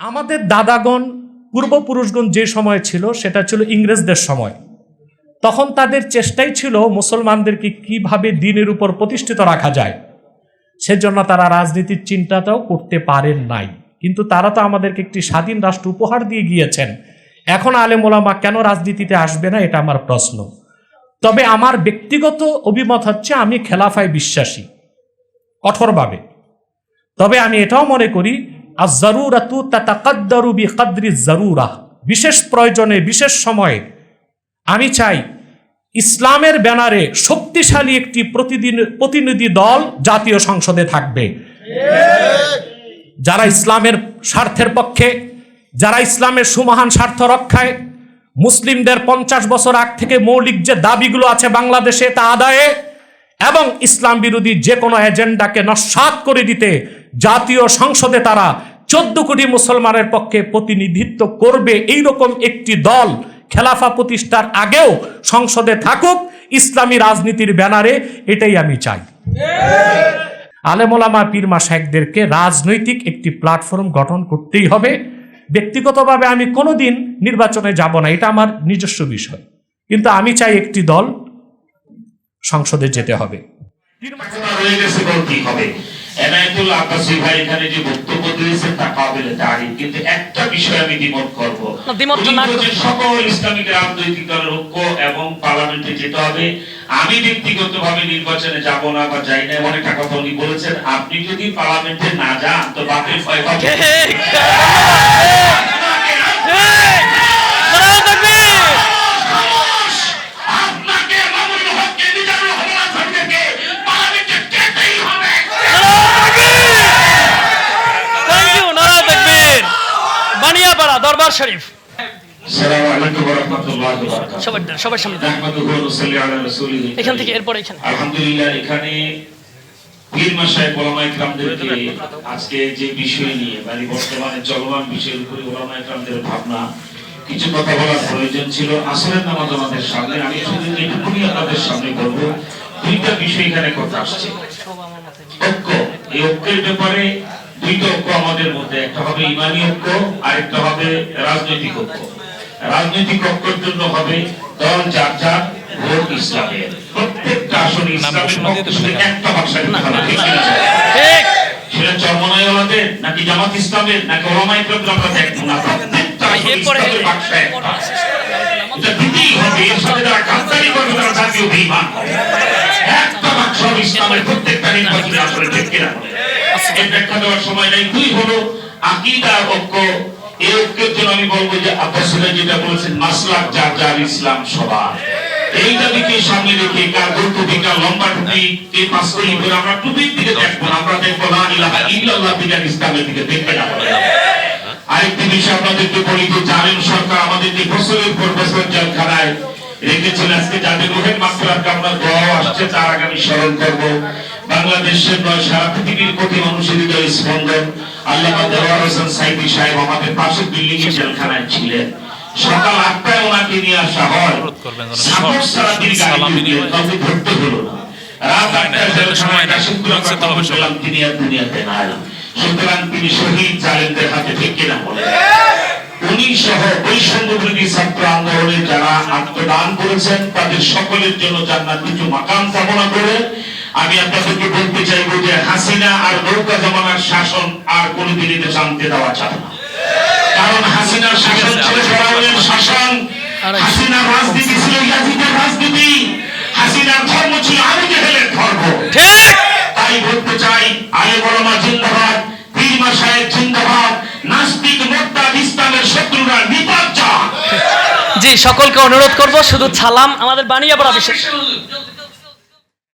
আমাদের দাদাগণ, পূর্বপুরুষগণ যে সময় ছিল, সেটা ছিল ইংরেজদের সময়। তখন তাদের চেষ্টাই ছিল মুসলমানদেরকে কীভাবে দিনের উপর প্রতিষ্ঠিত রাখা যায়। সেজন্য তারা রাজনীতির চিন্তাটাও করতে পারেন নাই। কিন্তু তারা তো আমাদেরকে একটি স্বাধীন রাষ্ট্র উপহার দিয়ে গিয়েছেন। এখন আলেম ওলামা কেন রাজনীতিতে আসবে না, এটা আমার প্রশ্ন। তবে আমার ব্যক্তিগত অভিমত হচ্ছে, আমি খেলাফায় বিশ্বাসী, কঠোরভাবে। তবে আমি এটাও মনে করি আর বিশেষ প্রয়োজনে, বিশেষ সময়ে। আমি চাই ইসলামের ব্যানারে শক্তিশালী একটি প্রতিদিন, প্রতিনিধি দল জাতীয় সংসদে থাকবে। যারা ইসলামের স্বার্থের পক্ষে, যারা ইসলামের সুমহান স্বার্থ রক্ষায়, মুসলিমদের পঞ্চাশ বছর আগ থেকে মৌলিক যে দাবিগুলো আছে বাংলাদেশে তা আদায়ে এবং ইসলাম বিরোধী যে কোনো এজেন্ডাকে নস্বাত করে দিতে জাতীয় সংসদে তারা চোদ্দ কোটি মুসলমানের পক্ষে প্রতিনিধিত্ব করবে এইরকম একটি দল খেলাফা প্রতিষ্ঠার আগেও সংসদে থাকুক, ইসলামী রাজনীতির ব্যানারে এটাই আমি চাই। আলেমোলামা পীরমা শেখদেরকে রাজনৈতিক একটি প্ল্যাটফর্ম গঠন করতেই হবে। ব্যক্তিগতভাবে আমি কোনোদিন নির্বাচনে যাব না, এটা আমার নিজস্ব বিষয়। কিন্তু আমি চাই একটি দল সংসদে যেতে হবে? এনায়েতুল আব্বাসী ভাই এখানে যে বক্তব্য দিয়েছেন তা কাবিলে তারিফ কিন্তু একটা বিষয় আমি দ্বিমত করব। সকল ইসলামিক রাজনৈতিক দলের ঐক্য এবং পার্লামেন্টে যেতে হবে। আমি ব্যক্তিগতভাবে নির্বাচনে যাব না বা যাই না এমন একটা কথা উনি বলেছেন। আপনি যদি পার্লামেন্টে না যান তো বাপের ভয় পাবেন। আলা রাসূলিহি এখান থেকে এরপর এখানে। আলহামদুলিল্লাহ এখানে পীর মাসায় ওলামা ইকরামদেরকে আজকে যে বিষয় নিয়ে মানে বর্তমানে চলমান বিষয়ের উপরে ওলামা ইকরামদের ভাবনা কিছু কথা বলার প্রয়োজন ছিল। আসরের নামাজ আমাদের সামনে আমি শুধু এটুকুনি আপনাদের সামনে বলব দুইটা বিষয় এখানে কথা আসছে। ঐক্য এই ঐক্যের ব্যাপারে দুইটা ঐক্য আমাদের মধ্যে একটা হবে ইমানি ঐক্য আরেকটা হবে রাজনৈতিক ঐক্য রাজনৈতিক ঐক্যের জন্য হবে দল যার যার ভোট ইসলামের প্রত্যেকটা আসনে ইসলামের একটা ভাষা সেটা চরমনাইওয়ালাদের নাকি জামাত ইসলামের নাকি ওলামাই ইকরামদের আমরা দেখব না প্রত্যেকটা ইসলামের বাক্সা একটা। এটা দিতেই হবে এর সাথে যারা গাদ্দারি করবে তারা জাতীয় বেঈমান একটা বাক্স হবে ইসলামের প্রত্যেকটা নির্বাচনী আসলে ঠিক কিনা? এর ব্যাখ্যা দেওয়ার সময় নাই। দুই হলো? আকীদা ঐক্য, এই ঐক্যের জন্য আমি বলব যে আব্বাস যেটা বলেছেন, মাসলাক যার যার ইসলাম সবার। এই দাবিকে সামনে রেখে কার গোল টুপি কার লম্বা টুপি কে পাঁচকলি করে আমরা টুপির দিকে দেখব না, আমরা দেখব না ইলাহা ইল্লাল্লাহ দিকে ইসলামের দিকে দেখবে না। আরেকটি বিষয় আপনাদেরকে বলি যে জানেন সরকার আমাদেরকে বছরের পর বছর জেলখানায় রেখেছেন আজকে যাদের রোহের মাত্রার কামনা দোয়াও আসছে তার আগে আমি স্মরণ করব। বাংলাদেশের নয় সারা পৃথিবীর কোটি মানুষের হৃদয় স্পন্দন। আল্লামা দেওয়ার হোসেন সাইদি সাহেব আমাদের পাশের বিল্ডিং জেলখানায় ছিলেন। সকাল আটটায় ওনাকে নিয়ে আসা হয়। সাপোর্ট ছাড়া দিলেন কাউকে ধরতে হলো না। রাত আটটায় জেলখানায় কাশিমপুর আমরা খবর তিনি আর দুনিয়াতে নাই। সুতরাং তিনি শহীদ জালেমদের হাতে ঠিক কিনা বলে। উনি সহ বৈষম্য বিরোধী ছাত্র আন্দোলনে যারা আত্মদান করেছেন তাদের সকলের জন্য জান্নাত কিছু মাকাম কামনা করে। আমি আপনাদেরকে বলতে চাইব যে হাসিনা আর নৌকা জমানার শাসন আর কোনোদিন এতে শান্তি দেওয়া যাবে না। কারণ হাসিনার শাসন ছিল ফেরাউনের শাসন। হাসিনার রাজনীতি ছিল ইয়াজিদের রাজনীতি। হাসিনার সকলকে অনুরোধ করব শুধু সালাম আমাদের বানিয়ে পড়া বিশেষ